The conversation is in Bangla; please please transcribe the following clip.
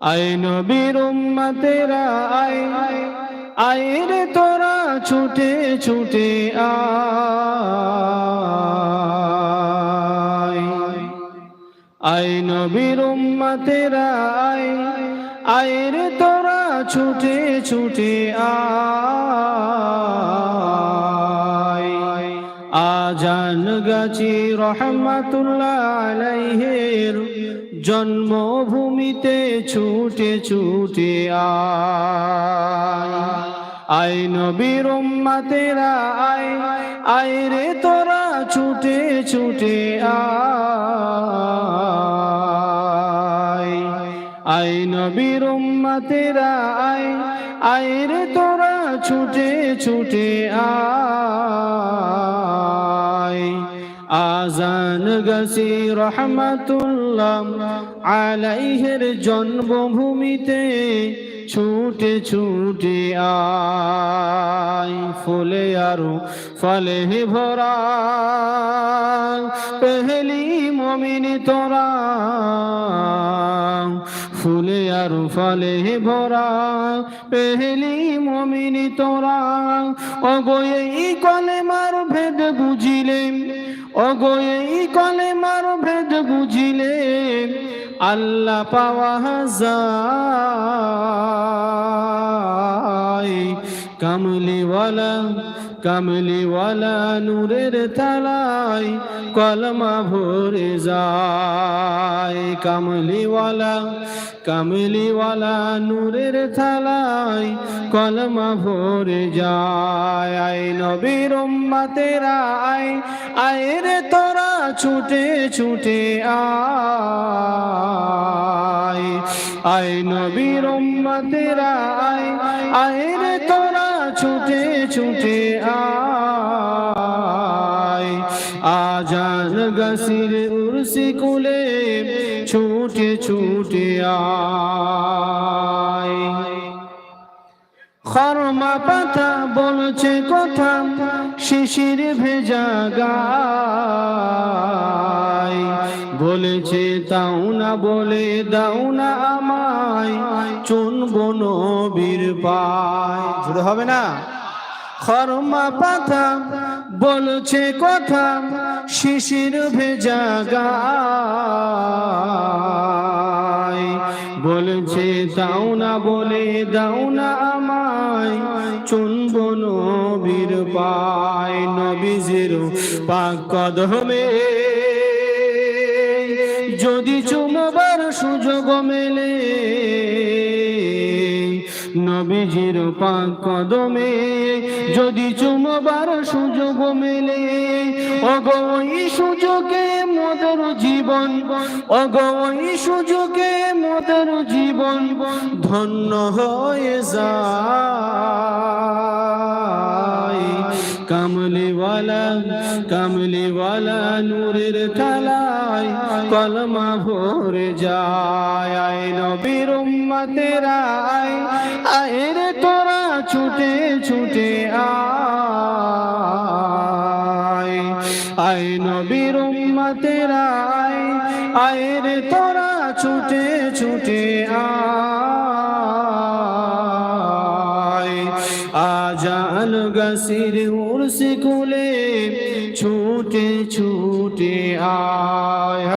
আয় নবীর উম্মতেরা, আয় আয় রে তোরা ছুটে ছুটে আয়। আয় নবীর উম্মতেরা, আয় আয় রে তোরা ছুটে ছুটে আয়। আজান গাছি রহমাতুল্লাহ আলাইহের। জন্মভূমিতে ছুটে ছুটে আয় নবীর উম্মতেরা, আয় আয় রে তোরা, ছুটে ছুটে আয়। আয় নবীর উম্মতেরা, আয় আয় রে তোরা, ছুটে ছুটে আয়। আজান গসি রহমতুল্লাহ আলাইহের জন্মভূমিতে ছুটে ছুটে আয়, ফুলে আরও ফলে ভরা পেহলি মমিন তোরা, ফুলে আর ফলে ভরা পেহলি মমিন তোরা অগয়ে ই কলে মার ভেদ বুঝিলে ই কলে মার ভেদ বুঝিলে আল্লাহ পাওয়া যায়। কামলিওয়ালা কামলিওয়ালা নূরের তালাই কলমা ভরে যায়। কামলিওয়ালা কামলিওয়ালা নূরের থালাই কলমা ভরে যায়। আই নবীর উম্মতেরা আয় আয় রে তোরা ছুটে ছুটে আয়। আয় নবীর উম্মতেরা আয় আয় রে তোরা ছুটে ছুটে আয়। আজান গসির উর্সি কুলে ছুটে ছুটে আয়। খরমা পাতা বলছে কথা, শিশির ভেজা গায়। বলেছে তাও না বলে, দাও না আমায়, চুনবো নবীর পায়। জুড়ে হবে না? খরমা পাতা বলছে কথা, শিশির ভেজা গায়। বলছে, দাও না বলে, দাও না চুনব নবীর পায় নবীজির পাক কদমে। যদি চুমবার সুযোগ মেলে, নবীজির পাক কদমে। যদি চুমবার সুযোগ মেলে অগই সুযোগে মদের জীবন অগই সুযোগে মদের জীবন ধন্য হয়ে যায় কামলিওয়ালা কামলিওয়ালা নূরের থালায় কলমা ভরে যায়। আয় নবীর উম্মতেরা আয় রে তোরা ছুটে ছুটে আয়। আয় নবীর উম্মতেরা আয় আয় রে তোরা ছুটে ছুটে আয়। আজান গসির উর্স কুলে ছুটে ছুটে আয়।